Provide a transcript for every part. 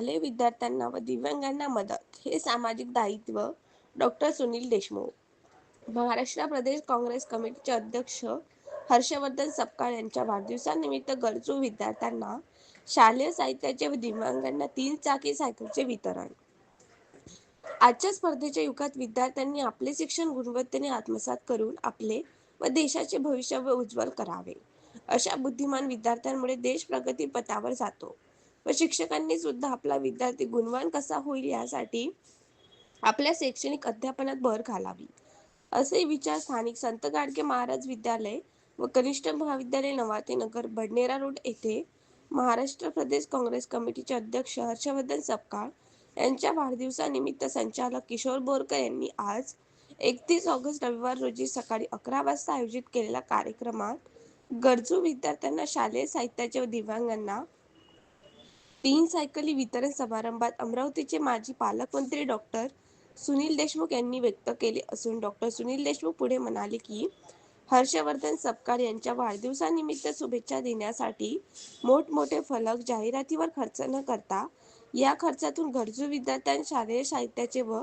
शालेय विद्यार्थ्यांना व दिव्यांगांना मदत हे सामाजिक दायित्व डॉक्टर सुनील देशमुख. महाराष्ट्र प्रदेश काँग्रेस कमिटीचे अध्यक्ष हर्षवर्धन सपकाळ यांच्या वाढदिवसानिमित्त गरजू विद्यार्थ्यांना शालेय साहित्याचे व दिव्यांगांना तीन चाकी सायकलचे वितरण. आजच्या स्पर्धेच्या युगात विद्यार्थ्यांनी आपले शिक्षण गुणवत्तेने आत्मसात करून आपले व देशाचे भविष्य उज्ज्वल करावे. अशा बुद्धिमान विद्यार्थ्यांमुळे देश प्रगती पथावर जातो. व शिक्षकांनी सुद्धा आपला विद्यार्थी गुणवान कसा होईल यासाठी आपल्या शैक्षणिक अध्यापनात भर घालावी. असे विचार स्थानिक संत गाडगे महाराज विद्यालय व कनिष्ठ महाविद्यालय नवाते नगर बडनेरा रोड येथे महाराष्ट्र प्रदेश काँग्रेस कमिटीचे अध्यक्ष हर्षवर्धन सपकाळ यांच्या वाढदिवसानिमित्त संचालक किशोर बोरकर यांनी आज एकतीस ऑगस्ट रविवार रोजी सकाळी अकरा वाजता आयोजित केलेल्या कार्यक्रमात गरजू विद्यार्थ्यांना शालेय साहित्याच्या व दिव्यांगांना तीन सायकली वितरण समारंभात अमरावतीचे माजी पालकमंत्री डॉक्टर सुनील देशमुख यांनी व्यक्त केले असून डॉक्टर सुनील देशमुख पुढे म्हणाले की हर्षवर्धन सपकाळ यांच्या वाढदिवसानिमित्त शुभेच्छा देण्यासाठी मोठमोठे फलक जाहिरातीवर खर्च न करता या खर्चातून गरजू विद्यार्थ्यांना शालेय साहित्याचे व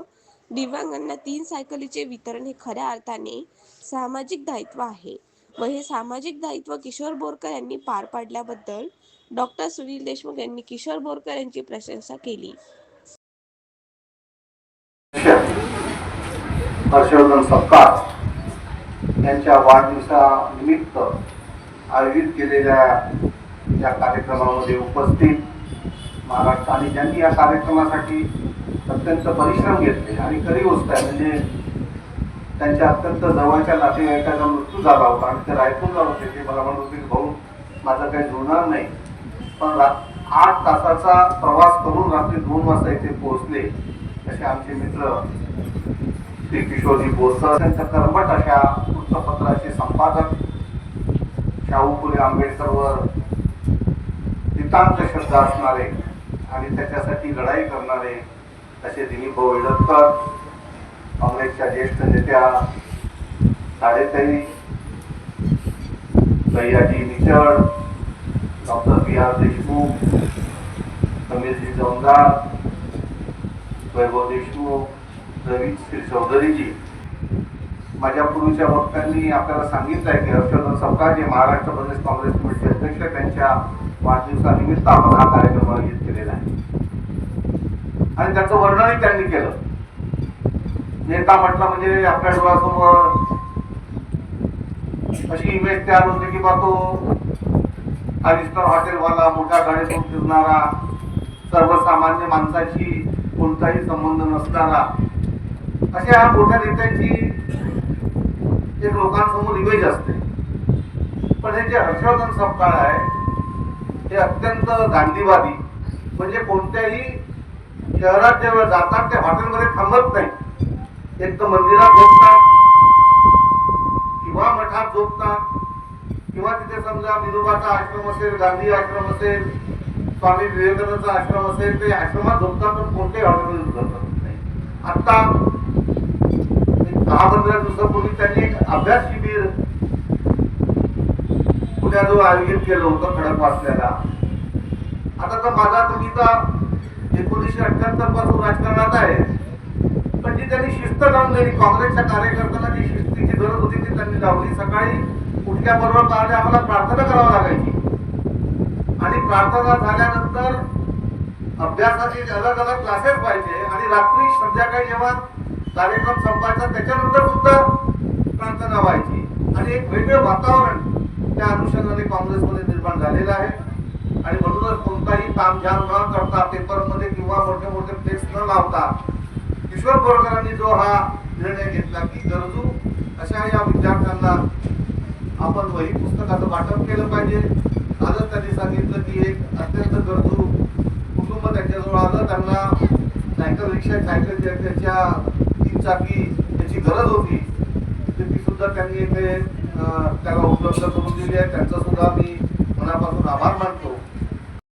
दिव्यांगांना तीन सायकलीचे वितरण हे खऱ्या अर्थाने सामाजिक दायित्व आहे. व हे सामाजिक दायित्व किशोर बोरकर यांनी पार पाडल्याबद्दल डॉक्टर सुनील देशमुख यांनी किशोर बोरकर यांची प्रशंसा केली. हर्षवर्धन सपकाळ यांच्या वाढदिवसानिमित्त आयोजित केलेल्या या कार्यक्रमामध्ये उपस्थित महाराष्ट्र आणि ज्यांनी या कार्यक्रमासाठी अत्यंत परिश्रम घेतले आणि खरी गोष्ट आहे म्हणजे त्यांच्या अत्यंत जवळच्या नातेवाईकाचा मृत्यू झाला होता. आणि ते रायपूरला होते. ते मला म्हणत होते भाऊ माझं काही जुळणार नाही. पण रा आठ तासाचा प्रवास करून रात्री दोन वाजता इथे पोहोचले. असे आमचे मित्र श्री किशोरजी बोरसर त्यांच्या कर्मट अशा वृत्तपत्राचे संपादक शाहू फुले आंबेडकरवर नितांत शब्द असणारे आणि त्याच्यासाठी लढाई करणारे असे दिलीप भाऊ इडतकर काँग्रेसच्या ज्येष्ठ नेत्या साडेताई सह्याजी निचड डॉक्टर बी आर देशमुख समीरजी जमदार वैभव देशमुख रवी श्री चौधरीजी. माझ्या पूर्वीच्या वक्त्यांनी आपल्याला सांगितलं आहे की हर्षवर्धन सपकाळ जे महाराष्ट्र प्रदेश काँग्रेस कमिटीचे अध्यक्ष त्यांच्या वाढदिवसानिमित्त आपण हा कार्यक्रम आयोजित केलेला आहे. आणि त्याचं वर्णनही त्यांनी केलं. नेता म्हटलं म्हणजे आपल्या डोळ्यासमोर अशी इमेज तयार होते की बा तो फाईव्ह हॉटेलवाला मोठ्या गाडीतून फिरणारा सर्वसामान्य माणसाशी कोणताही संबंध नसणारा अशा ह्या मोठ्या नेत्यांची एक लोकांसमोर इमेज असते. पण हे जे हर्षवर्धन सपकाळ आहे हे अत्यंत गांधीवादी. म्हणजे कोणत्याही शहरात जेव्हा जातात ते हॉटेलमध्ये थांबत नाही. एक तर मंदिरात झोपतात? किंवा मठात झोपतात? किंवा तिथे समजा विनोबाचा आश्रम असेल गांधी आश्रम असेल स्वामी विवेकानंदचा आश्रम असेल ते आश्रमात झोपतात पण कोणत्याही हॉटेलमध्ये झोपत नाही. आता दहा पंधरा दिवसापूर्वी त्यांनी एक अभ्यास शिबिर पुण्याजवळ आयोजित केलं होतं खडक वाचल्याला. आता तर माझा तुम्ही तर एकोणीसशे अठ्याहत्तरपासून राजकारणात आहे. म्हणजे त्यांनी शिस्त लावून दिली काँग्रेसच्या कार्यकर्त्यांना जी शिस्तीची गरज होती ती त्यांनी लावली. सकाळी उठल्याबरोबर पहाटे आम्हाला प्रार्थना करावी लागायची. आणि प्रार्थना झाल्यानंतर अभ्यासाचे अलग अलग क्लासेस व्हायचे आणि रात्री संध्याकाळी जेव्हा कार्यक्रम संपायचा त्याच्यानंतर सुद्धा प्रार्थना व्हायची. आणि एक वेगळं वातावरण त्या अनुषंगाने काँग्रेसमध्ये निर्माण झालेलं आहे. आणि म्हणूनच कोणताही तामझाम न करता पेपरमध्ये किंवा मोठे मोठे फ्लेक्स न लावता किशोर बोरकरांनी जो हा निर्णय घेतला की गरजू अशा या विद्यार्थ्यांना आपण वही पुस्तकाचं वाटप केलं पाहिजे. आजच त्यांनी सांगितलं की एक अत्यंत गरजू कुटुंब त्यांच्याजवळ आलं त्यांना सायकल रिक्षा सायकल त्याच्या तीन चाकी त्याची गरज होती. तर ती सुद्धा त्यांनी इथे त्याला उपलब्ध करून दिली आहे. त्यांचा सुद्धा मी मनापासून आभार मानतो.